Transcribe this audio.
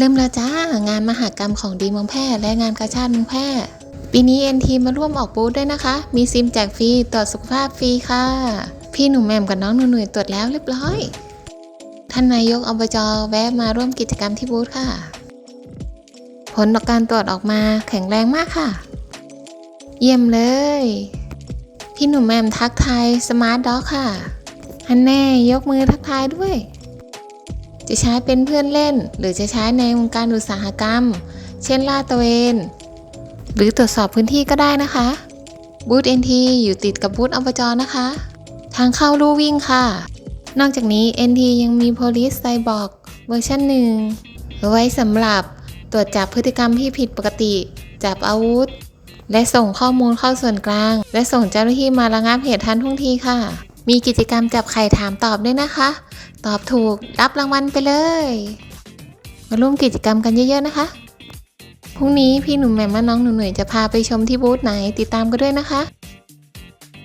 เริ่มแล้วจ้างานมหกรรมของดีเมืองแพร่และงานกาชาติเมืองแพร่ปีนี้ NT มาร่วมออกบูธด้วยนะคะ มีซิมแจกฟรีตรวจสุขภาพฟรีค่ะ พี่หนุ่มแหม่มกับน้องหนุ่ยตรวจแล้วเรียบร้อย ท่านนายกอบจแวะมาร่วมกิจกรรมที่บูธค่ะ ผลการตรวจออกมาแข็งแรงมากค่ะ เยี่ยมเลย พี่หนุ่มแหม่มทักทายสมาร์ทด็อกค่ะฮันแน่ยกมือทักทายด้วย จะใช้เป็นเพื่อนเล่น หรือจะใช้ในวงการอุตสาหกรรม เช่นลาดตระเวน หรือตรวจสอบพื้นที่ก็ได้นะคะ บูธ NT อยู่ติดกับบูธอบจนะคะ ทางเข้าลู่วิ่งค่ะ นอกจากนี้ NT ยังมี Police Cyborg เวอร์ชันหนึ่งไว้สำหรับตรวจจับพฤติกรรมที่ผิดปกติ จับอาวุธ และส่งข้อมูลเข้าส่วนกลาง และส่งเจ้าหน้าที่มาระงับเหตุทันท่วงทีค่ะ มีกิจกรรมจับไข่ถามตอบด้วยนะคะ ตอบถูกรับรางวัลไปเลย มาร่วมกิจกรรมกันเยอะๆนะคะ พรุ่งนี้พี่หนุ่มแหม่มและน้องหนุ่ยจะพาไปชมที่บูธไหนติดตามกันด้วยนะคะ